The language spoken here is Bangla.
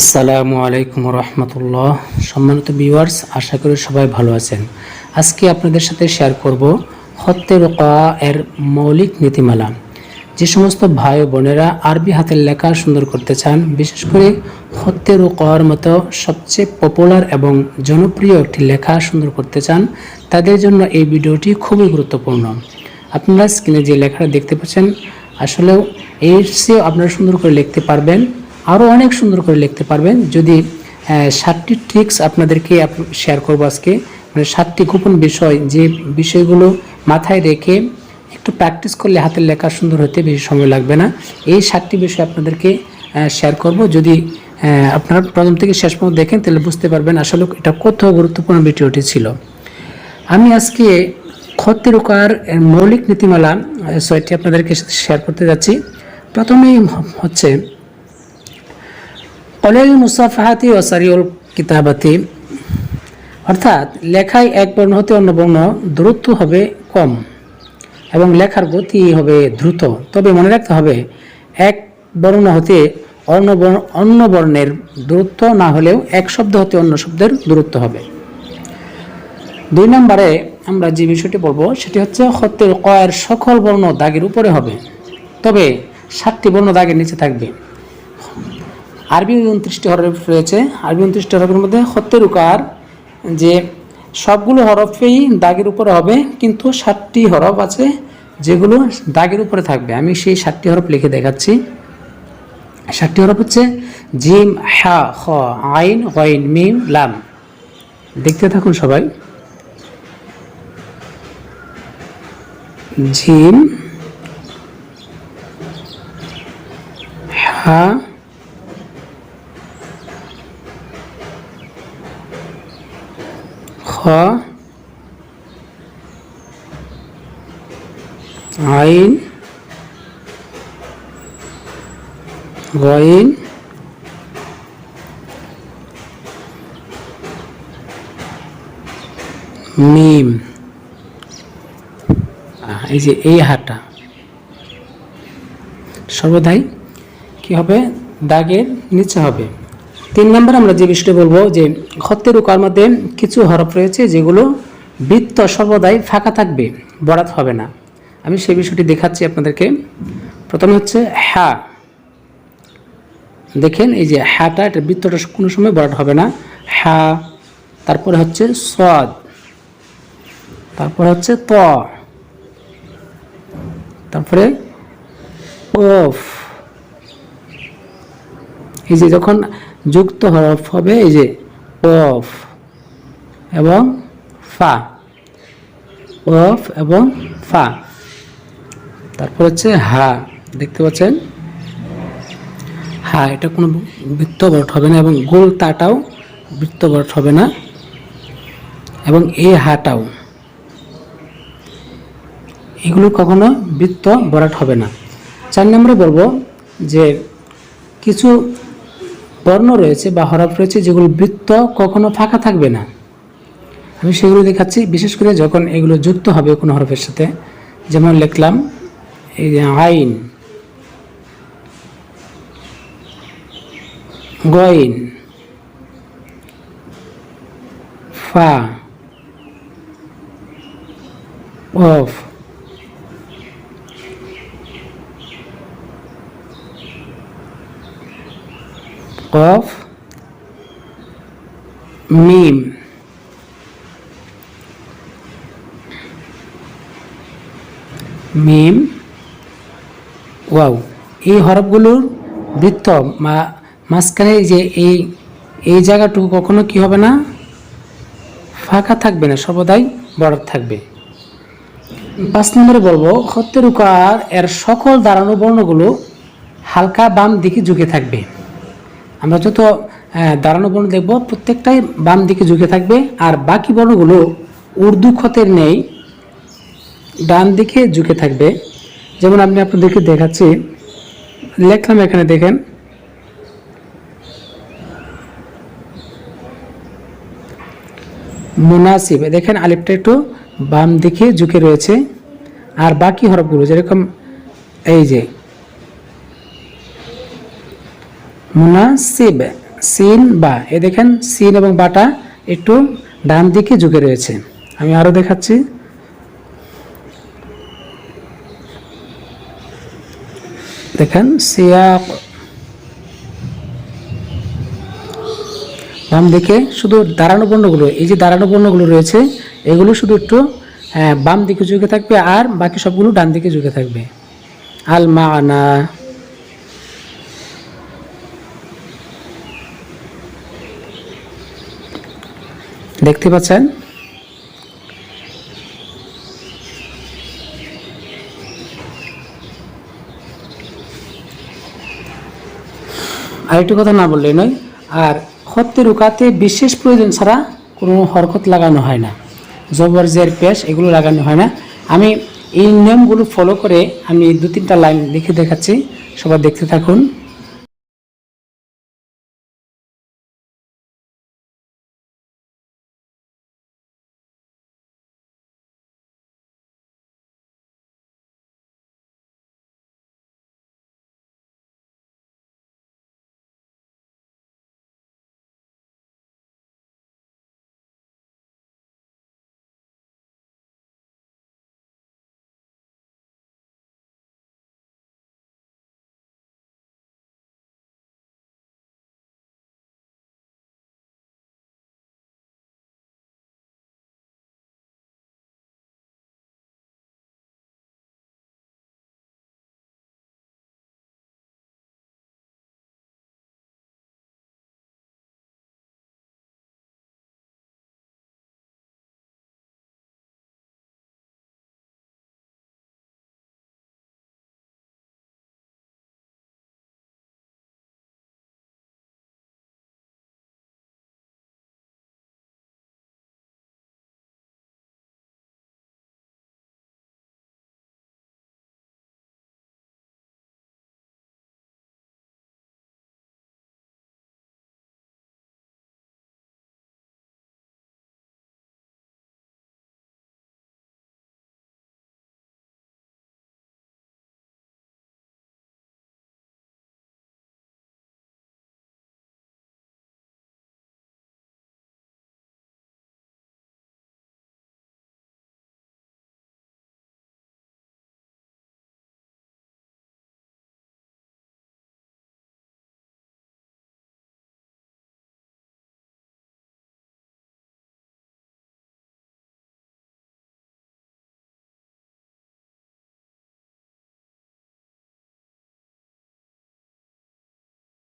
আসসালামু আলাইকুম রহমতুল্লাহ। সম্মানিত ভিউয়ার্স, আশা করি সবাই ভালো আছেন। আজকে আপনাদের সাথে শেয়ার করব হত্যে রোকা এর মৌলিক নীতিমালা। যে সমস্ত ভাই ও বোনেরা আরবি হাতের লেখা সুন্দর করতে চান, বিশেষ করে হত্যে রোকার মতো সবচেয়ে পপুলার এবং জনপ্রিয় একটি লেখা সুন্দর করতে চান, তাদের জন্য এই ভিডিওটি খুবই গুরুত্বপূর্ণ। আপনারা স্ক্রিনে যে লেখাটা দেখতে পাচ্ছেন, আসলেও এর চেয়েও আপনারা সুন্দর করে লিখতে পারবেন। আরও অনেক সুন্দর করে লিখতে পারবেন। যদি সাতটি ট্রিক্স আপনাদেরকে শেয়ার করব আজকে মানে সাতটি গোপন বিষয়, যে বিষয়গুলো মাথায় রেখে একটু প্র্যাকটিস করলে হাতের লেখা সুন্দর হতে বেশি সময় লাগবে না। এই সাতটি বিষয় আপনাদেরকে শেয়ার করব। যদি আপনারা প্রথম থেকে শেষ পর্যন্ত দেখেন, তাহলে বুঝতে পারবেন আসলে এটা কত গুরুত্বপূর্ণ ভিডিওটি ছিল। আমি আজকে খত্তিরুকার এর মৌলিক নীতিমালা ছয়টি আপনাদেরকে শেয়ার করতে যাচ্ছি। প্রথমেই হচ্ছে অলেল মুসাফাহাতি ও সারিউল কিতাবাতি। অর্থাৎ লেখায় এক বর্ণ হতে অন্য বর্ণ দূরত্ব হবে কম এবং লেখার গতি হবে দ্রুত। তবে মনে রাখতে হবে, এক বর্ণ হতে অন্য বর্ণ অন্য বর্ণের দূরত্ব না হলেও এক শব্দ হতে অন্য শব্দের দূরত্ব হবে। দুই নম্বরে আমরা যে বিষয়টি বলব, সেটি হচ্ছে হত্যের কয়ের সকল বর্ণ দাগের উপরে হবে। তবে সাতটি বর্ণ দাগের নিচে থাকবে। আরবি উনত্রিশটি হরফ রয়েছে। আরবি উনত্রিশটি হরফের মধ্যে হত্যের উকার, যে সবগুলো হরফেই দাগের উপরে হবে, কিন্তু ষাটটি হরফ আছে যেগুলো দাগের উপরে থাকবে। আমি সেই ষাটটি হরফ লিখে দেখাচ্ছি। ষাটটি হরফ হচ্ছে জিম, হা, খ, আইন গইন মিম, লাম। দেখতে থাকুন সবাই। জিম, হা আইন গইন মিম। এই যে এই হাটা সর্বদাই কি হবে? দাগের নিচে হবে। তিন নম্বর আমরা যে বিষয়টা বলব যে খত্তের উকার মধ্যে কিছু হরফ রয়েছে যেগুলো বৃত্ত সর্বদাই ফাঁকা থাকবে, বরাত হবে না। আমি সেই বিষয়টি দেখাচ্ছি আপনাদেরকে। প্রথমে হচ্ছে হ্যা। দেখেন এই যে হ্যাটা, এটা বৃত্তটা কোনো সময় বরাট হবে না। হ্যা, তারপরে হচ্ছে সদ। তারপরে হচ্ছে ত। তারপরে ওফ। এই যে যখন যুক্ত হরফ হবে এই যে অফ এবং ফা। অফ এবং ফা। তারপর হচ্ছে হা। দেখতে পাচ্ছেন? হা, এটা কোনো বৃত্ত বট হবে না এবং গোল তাটাও বৃত্ত বট হবে না এবং এই হাটাও। এগুলো কখনো বৃত্ত বরাট হবে না। চার নম্বরে বলব যে কিছু বর্ণ রয়েছে বা হরফ রয়েছে যেগুলো বৃত্ত কখনো ফাঁকা থাকবে না। আমি সেগুলো দেখাচ্ছি, বিশেষ করে যখন এগুলো যুক্ত হবে কোনো হরফের সাথে। যেমন লিখলাম, এই যে আইন। গইন। ফা। Of cough, meme. Meme. Wow, এই হরফগুলোর বৃত্ত মা, মাঝখানে যে এই এই জায়গাটুকু কখনো কি হবে না? ফাঁকা থাকবে না, সর্বদাই বড় থাকবে। পাঁচ নম্বরে বলব হত্যের উকার এর সকল দাঁড়ানো বর্ণগুলো হালকা বাম দিকে ঝুঁকে থাকবে। আমরা যত দাঁড়ানো বর্ণ দেখব, প্রত্যেকটাই বাম দিকে ঝুঁকে থাকবে, আর বাকি বর্ণগুলো উর্দু খতের নেই, ডান দিকে ঝুঁকে থাকবে। যেমন আমি আপনাদেরকে দেখাচ্ছি, লেখলাম এখানে, দেখেন। মুনাসিব, দেখেন আলিফটা একটু বাম দিকে ঝুঁকে রয়েছে, আর বাকি হরফগুলো, যেরকম এই যে মুনাসিব সিন বা এ দেখেন সিন এবং বাটা একটু ডান দিকে ঝুঁকে রয়েছে। আমি আরও দেখাচ্ছি। দেখেন সিয়াক। বাম দিকে শুধু দাঁড়ানো বর্ণগুলো এই যে দাঁড়ানো বর্ণগুলো রয়েছে এগুলো শুধু একটু আহ, বাম দিকে ঝুঁকে থাকবে আর বাকি সবগুলো ডান দিকে ঝুঁকে থাকবে। আল মানা দেখতে পাচ্ছেন? আরেকটু কথা না বললেই নয়। আর হত্যে রুকাতে বিশেষ প্রয়োজন ছাড়া কোনো হরকত লাগানো হয় না। জবর জের পেশ, এগুলো লাগানো হয় না। আমি এই নিয়মগুলো ফলো করে আমি দু তিনটা লাইন লিখে দেখাচ্ছি। সবাই দেখতে থাকুন।